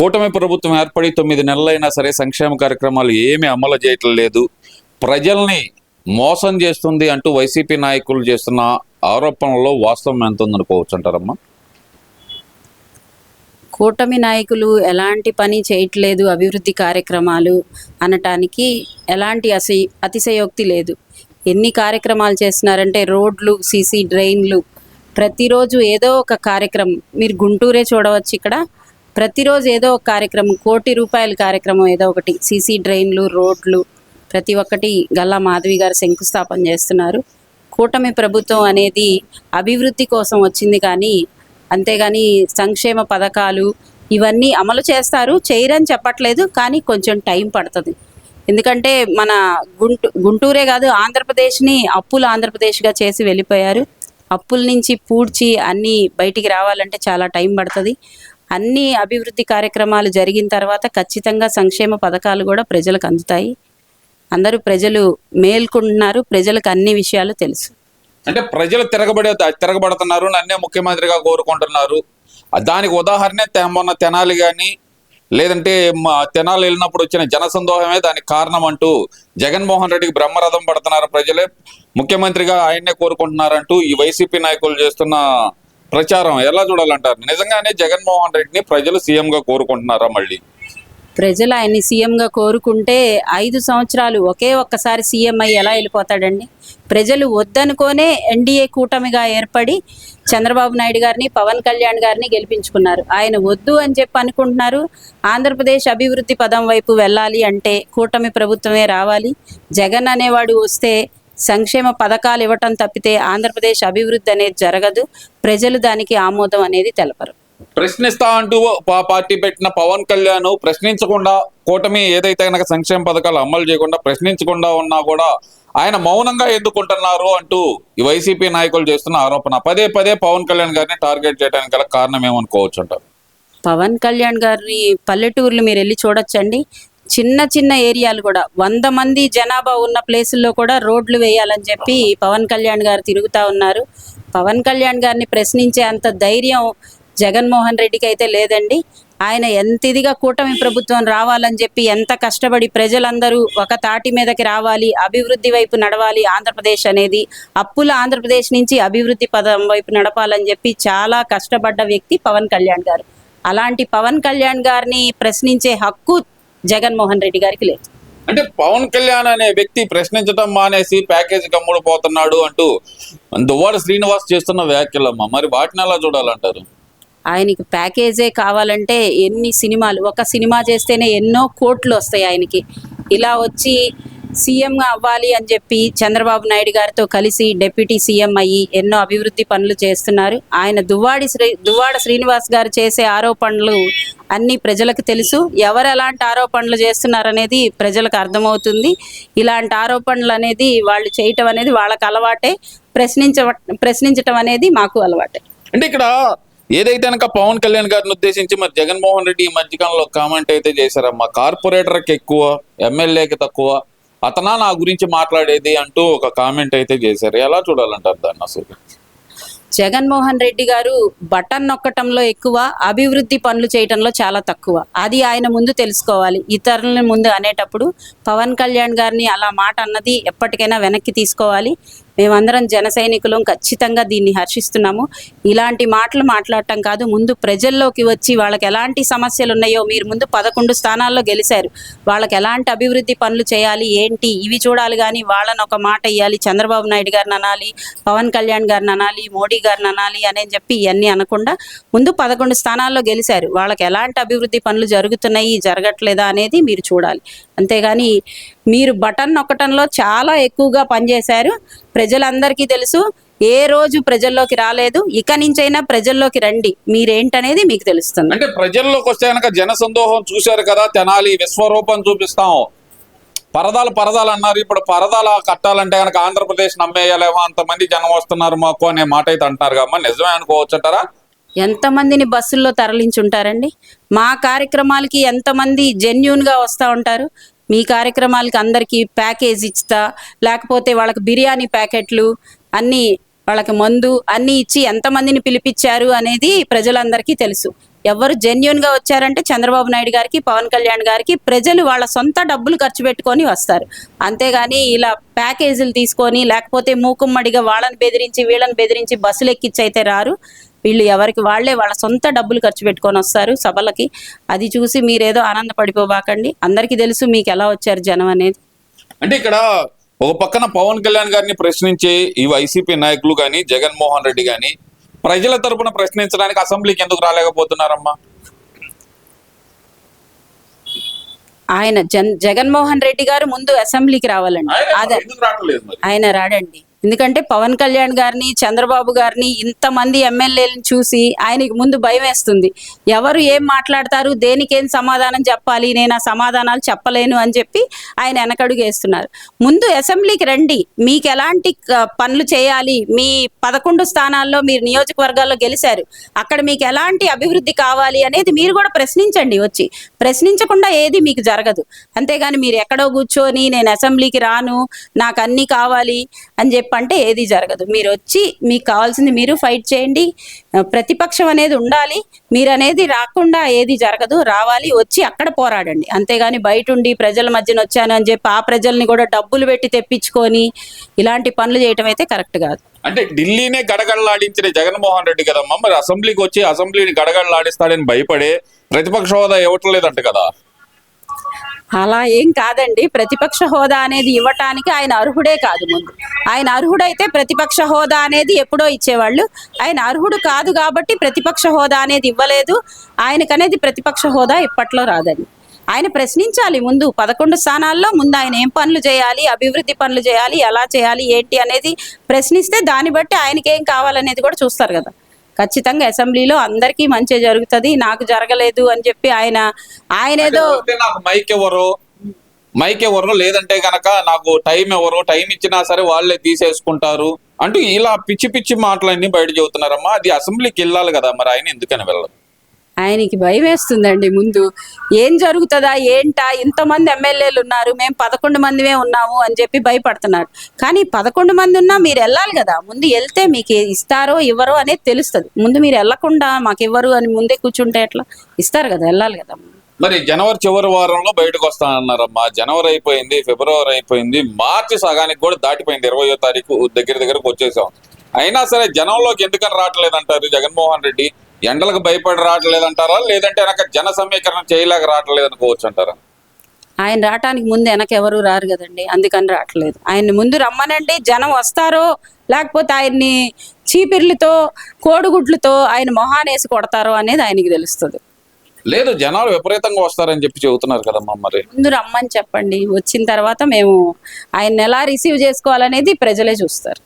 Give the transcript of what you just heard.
కూటమి ప్రభుత్వం ఏర్పడి తొమ్మిది నెలలైనా సరే సంక్షేమ కార్యక్రమాలు ఏమీ అమలు చేయటం లేదు. ప్రజల్ని మోసం చేస్తుంది అంటూ వైసీపీ నాయకులు చేస్తున్న ఆరోపణలో వాస్తవం ఎంత ఉందనుకోవచ్చు అంటారమ్మా? కూటమి నాయకులు ఎలాంటి పని చేయట్లేదు అభివృద్ధి కార్యక్రమాలు అనటానికి ఎలాంటి అసి అతిశయోక్తి లేదు. ఎన్ని కార్యక్రమాలు చేస్తున్నారంటే రోడ్లు సీసీ డ్రైన్లు. ప్రతిరోజు ఏదో ఒక కార్యక్రమం. మీరు గుంటూరే చూడవచ్చు ఇక్కడ. ప్రతిరోజు ఏదో ఒక కార్యక్రమం కోటి రూపాయల కార్యక్రమం ఏదో ఒకటి. సీసీ డ్రైన్లు రోడ్లు ప్రతి ఒక్కటి గల్లా మాధవి గారు శంకుస్థాపన చేస్తున్నారు. కూటమి ప్రభుత్వం అనేది అభివృద్ధి కోసం వచ్చింది కానీ అంతేగాని సంక్షేమ పథకాలు ఇవన్నీ అమలు చేస్తారు చేయరని చెప్పట్లేదు కానీ కొంచెం టైం పడుతుంది. ఎందుకంటే మన గుంటూ గుంటూరే కాదు ఆంధ్రప్రదేశ్ని అప్పులు ఆంధ్రప్రదేశ్గా చేసి వెళ్ళిపోయారు. అప్పుల నుంచి పూడ్చి అన్నీ బయటికి రావాలంటే చాలా టైం పడుతుంది. అన్ని అభివృద్ధి కార్యక్రమాలు జరిగిన తర్వాత ఖచ్చితంగా సంక్షేమ పథకాలు కూడా ప్రజలకు అందుతాయి. అందరూ ప్రజలు మేల్కొంటున్నారు. ప్రజలకు అన్ని విషయాలు తెలుసు. అంటే ప్రజలు తిరగబడే తిరగబడుతున్నారు నన్నే ముఖ్యమంత్రిగా కోరుకుంటున్నారు. దానికి ఉదాహరణ మొన్న తెనాలి కానీ లేదంటే తెనాలి వెళ్ళినప్పుడు వచ్చిన జనసందోహమే దానికి కారణం అంటూ జగన్మోహన్ రెడ్డికి బ్రహ్మరథం పడుతున్నారు ప్రజలే. ముఖ్యమంత్రిగా ఆయన్నే కోరుకుంటున్నారంటూ ఈ వైసీపీ నాయకులు చేస్తున్న ప్రచారం ఎలా చూడాలంటారు? నిజంగానే జగన్మోహన్ రెడ్డిని ప్రజలు సీఎం గా కోరుకుంటున్నారా మళ్ళీ? ప్రజలు ఆయన్ని సీఎంగా కోరుకుంటే ఐదు సంవత్సరాలు ఒకే ఒక్కసారి సీఎం అయ్యి ఎలా వెళ్ళిపోతాడండి? ప్రజలు వద్దనుకోనే ఎన్డీఏ కూటమిగా ఏర్పడి చంద్రబాబు నాయుడు గారిని పవన్ కళ్యాణ్ గారిని గెలిపించుకున్నారు. ఆయన వద్దు అని చెప్పి అనుకుంటున్నారు. ఆంధ్రప్రదేశ్ అభివృద్ధి పదం వైపు వెళ్ళాలి అంటే కూటమి ప్రభుత్వమే రావాలి. జగన్ అనేవాడు వస్తే సంక్షేమ పథకాలు ఇవ్వటం తప్పితే ఆంధ్రప్రదేశ్ అభివృద్ధి అనేది జరగదు. ప్రజలు దానికి ఆమోదం అనేది తెలపరు. ప్రశ్నిస్తా అంటూ పార్టీ పెట్టిన పవన్ కళ్యాణ్ ప్రశ్నించకుండా కూటమి ఏదైతే కనుక సంక్షేమ పథకాలు అమలు చేయకుండా ప్రశ్నించకుండా ఉన్నా కూడా ఆయన మౌనంగా ఎందుకుంటున్నారు అంటూ ఈ వైసీపీ నాయకులు చేస్తున్న ఆరోపణ. పదే పదే పవన్ కళ్యాణ్ గారిని టార్గెట్ చేయడానికి గల కారణం ఏమనుకోవచ్చు అంటారు పవన్ కళ్యాణ్ గారి పల్లెటూర్లు మీరు వెళ్ళి చూడొచ్చండి. చిన్న చిన్న ఏరియాలు కూడా. వంద మంది జనాభా ఉన్న ప్లేసుల్లో కూడా రోడ్లు వేయాలని చెప్పి పవన్ కళ్యాణ్ గారు తిరుగుతూ ఉన్నారు. పవన్ కళ్యాణ్ గారిని ప్రశ్నించే అంత ధైర్యం జగన్మోహన్ రెడ్డికి అయితే లేదండి. ఆయన ఎంత ఇదిగా కూటమి ప్రభుత్వం రావాలని చెప్పి ఎంత కష్టపడి ప్రజలందరూ ఒక తాటి మీదకి రావాలి అభివృద్ధి వైపు నడవాలి ఆంధ్రప్రదేశ్ అనేది అప్పుల ఆంధ్రప్రదేశ్ నుంచి అభివృద్ధి పదం వైపు నడపాలని చెప్పి చాలా కష్టపడ్డ వ్యక్తి పవన్ కళ్యాణ్ గారు. అలాంటి పవన్ కళ్యాణ్ గారిని ప్రశ్నించే హక్కు జగన్మోహన్ రెడ్డి గారికి లేదు. అంటే పవన్ కళ్యాణ్ అనే వ్యక్తి ప్రశ్నించడం మానేసి ప్యాకేజీ కమ్ముడు పోతున్నాడు అంటూ దువ్వాడ శ్రీనివాస్ చేస్తున్న వ్యాఖ్యలమ్మా. మరి వాటిని ఎలా చూడాలంటారు? ఆయనకి ప్యాకేజే కావాలంటే ఎన్ని సినిమాలు ఒక సినిమా చేస్తేనే ఎన్నో కోట్లు వస్తాయి ఆయనకి. ఇలా వచ్చి సీఎంగా అవ్వాలి అని చెప్పి చంద్రబాబు నాయుడు గారితో కలిసి డిప్యూటీ సీఎం అయ్యి ఎన్నో అభివృద్ధి పనులు చేస్తున్నారు. ఆయన దువ్వాడి శ్రీ దువ్వాడ శ్రీనివాస్ గారు చేసే ఆరోపణలు అన్ని ప్రజలకు తెలుసు. ఎవరు ఎలాంటి ఆరోపణలు చేస్తున్నారనేది ప్రజలకు అర్థమవుతుంది. ఇలాంటి ఆరోపణలు అనేది వాళ్ళు చేయటం అనేది వాళ్ళకి అలవాటే. ప్రశ్నించ ప్రశ్నించటం అనేది మాకు అలవాటే. అంటే ఇక్కడ ఏదైతే కనుక పవన్ కళ్యాణ్ గారిని ఉద్దేశించి మరి జగన్మోహన్ రెడ్డి ఈ మధ్యకాలంలో కామెంట్ అయితే చేశారమ్మా. కార్పొరేటర్కి ఎక్కువ ఎమ్మెల్యేకి తక్కువ అతనా నా గురించి మాట్లాడేది అంటూ ఒక కామెంట్ అయితే చేశారు. ఎలా చూడాలంటారు దాన్ని అసలు? జగన్మోహన్ రెడ్డి గారు బటన్ నొక్కటంలో ఎక్కువ అభివృద్ధి పనులు చేయటంలో చాలా తక్కువ. అది ఆయన ముందు తెలుసుకోవాలి. ఇతరులని ముందు అనేటప్పుడు పవన్ కళ్యాణ్ గారిని అలా మాట అన్నది ఎప్పటికైనా వెనక్కి తీసుకోవాలి. మేమందరం జన సైనికులం ఖచ్చితంగా దీన్ని హర్షిస్తున్నాము. ఇలాంటి మాటలు మాట్లాడటం కాదు ముందు ప్రజల్లోకి వచ్చి వాళ్ళకి ఎలాంటి సమస్యలు ఉన్నాయో మీరు ముందు పదకొండు స్థానాల్లో గెలిచారు వాళ్ళకి ఎలాంటి అభివృద్ధి పనులు చేయాలి ఏంటి ఇవి చూడాలి కానీ వాళ్ళని ఒక మాట ఇవ్వాలి చంద్రబాబు నాయుడు గారిని అనాలి పవన్ కళ్యాణ్ గారిని అనాలి మోడీ గారిని అనాలి అని చెప్పి ఇవన్నీ అనకుండా ముందు పదకొండు స్థానాల్లో గెలిచారు వాళ్ళకి ఎలాంటి అభివృద్ధి పనులు జరుగుతున్నాయి జరగట్లేదా అనేది మీరు చూడాలి. అంతేగాని మీరు బటన్ నొక్కటంలో చాలా ఎక్కువగా పనిచేశారు. ప్రజలందరికీ తెలుసు ఏ రోజు ప్రజల్లోకి రాలేదు ఇక నుంచైనా ప్రజల్లోకి రండి. మీరేంటనేది మీకు తెలుస్తుంది. అంటే ప్రజల్లోకి వస్తే కనుక జన సందోహం చూశారు కదా తెనాలి విశ్వరూపం చూపిస్తాం. పరదాలు పరదాలు అన్నారు. ఇప్పుడు పరదాలు కట్టాలంటే కనుక ఆంధ్రప్రదేశ్ నమ్మేయాలేమో? అంతమంది జనం వస్తున్నారు మాకు అనే మాట అయితే అంటున్నారు కమ్మా నిజమే అనుకోవచ్చు అంటారా? ఎంతమందిని బస్సుల్లో తరలించుంటారండి? మా కార్యక్రమాలకి ఎంతమంది జెన్యున్గా వస్తూ ఉంటారు? మీ కార్యక్రమాలకి అందరికీ ప్యాకేజ్ ఇస్తా లేకపోతే వాళ్ళకి బిర్యానీ ప్యాకెట్లు అన్నీ వాళ్ళకి మందు అన్నీ ఇచ్చి ఎంతమందిని పిలిపించారు అనేది ప్రజలందరికీ తెలుసు. ఎవరు జెన్యున్గా వచ్చారంటే చంద్రబాబు నాయుడు గారికి పవన్ కళ్యాణ్ గారికి ప్రజలు వాళ్ళ సొంత డబ్బులు ఖర్చు పెట్టుకొని వస్తారు. అంతేగాని ఇలా ప్యాకేజీలు తీసుకొని లేకపోతే మూకుమ్మడిగా వాళ్ళని బెదిరించి వీళ్ళని బెదిరించి బస్సులు ఎక్కించి అయితే రారు. వీళ్ళు ఎవరికి వాళ్ళే వాళ్ళ సొంత డబ్బులు ఖర్చు పెట్టుకొని వస్తారు సభలకి. అది చూసి మీరేదో ఆనందపడిపోబాకండి. అందరికీ తెలుసు మీకు ఎలా వచ్చారు జనం అనేది. అంటే ఇక్కడ ఒక పక్కన పవన్ కళ్యాణ్ గారిని ప్రశ్నించే ఈ వైసీపీ నాయకులు కానీ జగన్మోహన్ రెడ్డి కానీ ప్రజల తరపున ప్రశ్నించడానికి అసెంబ్లీకి ఎందుకు రాలేకపోతున్నారమ్మా? ఆయన జన్ జగన్మోహన్ రెడ్డి గారు ముందు అసెంబ్లీకి రావాలండి. అదే. ఆయన రాడండి. ఎందుకంటే పవన్ కళ్యాణ్ గారిని చంద్రబాబు గారిని ఇంతమంది ఎమ్మెల్యేలను చూసి ఆయనకి ముందు భయం వేస్తుంది. ఎవరు ఏం మాట్లాడతారు దేనికేం సమాధానం చెప్పాలి నేను ఆ సమాధానాలు చెప్పలేను అని చెప్పి ఆయన వెనకడుగు వేస్తున్నారు. ముందు అసెంబ్లీకి రండి. మీకు ఎలాంటి పనులు చేయాలి? మీ పదకొండు స్థానాల్లో మీరు నియోజకవర్గాల్లో గెలిచారు అక్కడ మీకు ఎలాంటి అభివృద్ధి కావాలి అనేది మీరు కూడా ప్రశ్నించండి వచ్చి. ప్రశ్నించకుండా ఏది మీకు జరగదు. అంతేగాని మీరు ఎక్కడో కూర్చొని నేను అసెంబ్లీకి రాను నాకు అన్నీ కావాలి అని చెప్పి అంటే ఏది జరగదు. మీరు వచ్చి మీకు కావాల్సింది మీరు ఫైట్ చేయండి. ప్రతిపక్షం అనేది ఉండాలి. మీరు అనేది రాకుండా ఏది జరగదు. రావాలి వచ్చి అక్కడ పోరాడండి. అంతేగాని బయట ఉండి ప్రజల మధ్యన వచ్చాను అని చెప్పి ఆ ప్రజల్ని కూడా డబ్బులు పెట్టి తెప్పించుకొని ఇలాంటి పనులు చేయటం అయితే కరెక్ట్ కాదు. అంటే ఢిల్లీనే గడగడలాడించిన జగన్మోహన్ రెడ్డి కదమ్మా. మరి అసెంబ్లీకి వచ్చి అసెంబ్లీని గడగడలాడిస్తాడని భయపడే ప్రతిపక్ష హోదా ఇవ్వటం లేదంట కదా. అలా ఏం కాదండి. ప్రతిపక్ష హోదా అనేది ఇవ్వటానికి ఆయన అర్హుడే కాదు ముందు. ఆయన అర్హుడైతే ప్రతిపక్ష హోదా అనేది ఎప్పుడో ఇచ్చేవాళ్ళు. ఆయన అర్హుడు కాదు కాబట్టి ప్రతిపక్ష హోదా అనేది ఇవ్వలేదు. ఆయనకనేది ప్రతిపక్ష హోదా ఇప్పట్లో రాదండి. ఆయన ప్రశ్నించాలి ముందు పదకొండు స్థానాల్లో ముందు ఆయన ఏం పనులు చేయాలి అభివృద్ధి పనులు చేయాలి ఎలా చేయాలి ఏంటి అనేది ప్రశ్నిస్తే దాన్ని బట్టి ఆయనకి ఏం కావాలనేది కూడా చూస్తారు కదా. ఖచ్చితంగా అసెంబ్లీలో అందరికీ మంచి జరుగుతుంది నాకు జరగలేదు అని చెప్పి ఆయన ఆయన ఏదో మైక్ ఎవరు? మైక్ ఎవరు? లేదంటే గనక నాకు టైం ఎవరు? టైం ఇచ్చినా సరే వాళ్ళే తీసేసుకుంటారు. అంటూ ఇలా పిచ్చి పిచ్చి మాటలన్నీ బయట చెబుతున్నారమ్మా. అది అసెంబ్లీకి వెళ్ళాలి కదా మరి ఆయన ఎందుకని వెళ్ళదు ఆయనకి భయం వేస్తుందండి ముందు. ఏం జరుగుతుందా ఏంటా ఇంతమంది ఎమ్మెల్యేలు ఉన్నారు మేము పదకొండు మందిమే ఉన్నాము అని చెప్పి భయపడుతున్నారు. కానీ పదకొండు మంది ఉన్నా మీరు వెళ్ళాలి కదా ముందు వెళ్తే మీకు ఇస్తారో ఇవ్వరో అనేది తెలుస్తుంది. ముందు మీరు వెళ్ళకుండా మాకు ఇవ్వరు అని ముందే కూర్చుంటే ఎట్లా? ఇస్తారు కదా వెళ్ళాలి కదా మరి జనవరి చివరి వారంలో బయటకు వస్తానన్నారమ్మా. జనవరి అయిపోయింది ఫిబ్రవరి అయిపోయింది మార్చి సగానికి కూడా దాటిపోయింది. ఇరవయో తారీఖు దగ్గర దగ్గరకు వచ్చేసాం. అయినా సరే జనంలోకి ఎందుకని రావట్లేదంటారు జగన్మోహన్ రెడ్డి? ఎండలకు భయపడి రావట్లేదంటారా? లేదంటే వెనక జన సమీకరణ చేయలేక రావట్లేదు అనుకోవచ్చు అంటారా? ఆయన రావటానికి ముందు వెనక ఎవరు రారు కదండి అందుకని రావట్లేదు. ఆయన్ని ముందు రమ్మనండి జనం వస్తారో లేకపోతే ఆయన్ని చీపిర్లతో కోడిగుడ్లతో ఆయన మొహానేసి కొడతారో అనేది ఆయనకి తెలుస్తుంది. లేదు జనాలు విపరీతంగా వస్తారని చెప్పి చెబుతున్నారు కదమ్మా మరి. ముందు రమ్మని చెప్పండి వచ్చిన తర్వాత మేము ఆయన ఎలా రిసీవ్ చేసుకోవాలనేది ప్రజలే చూస్తారు.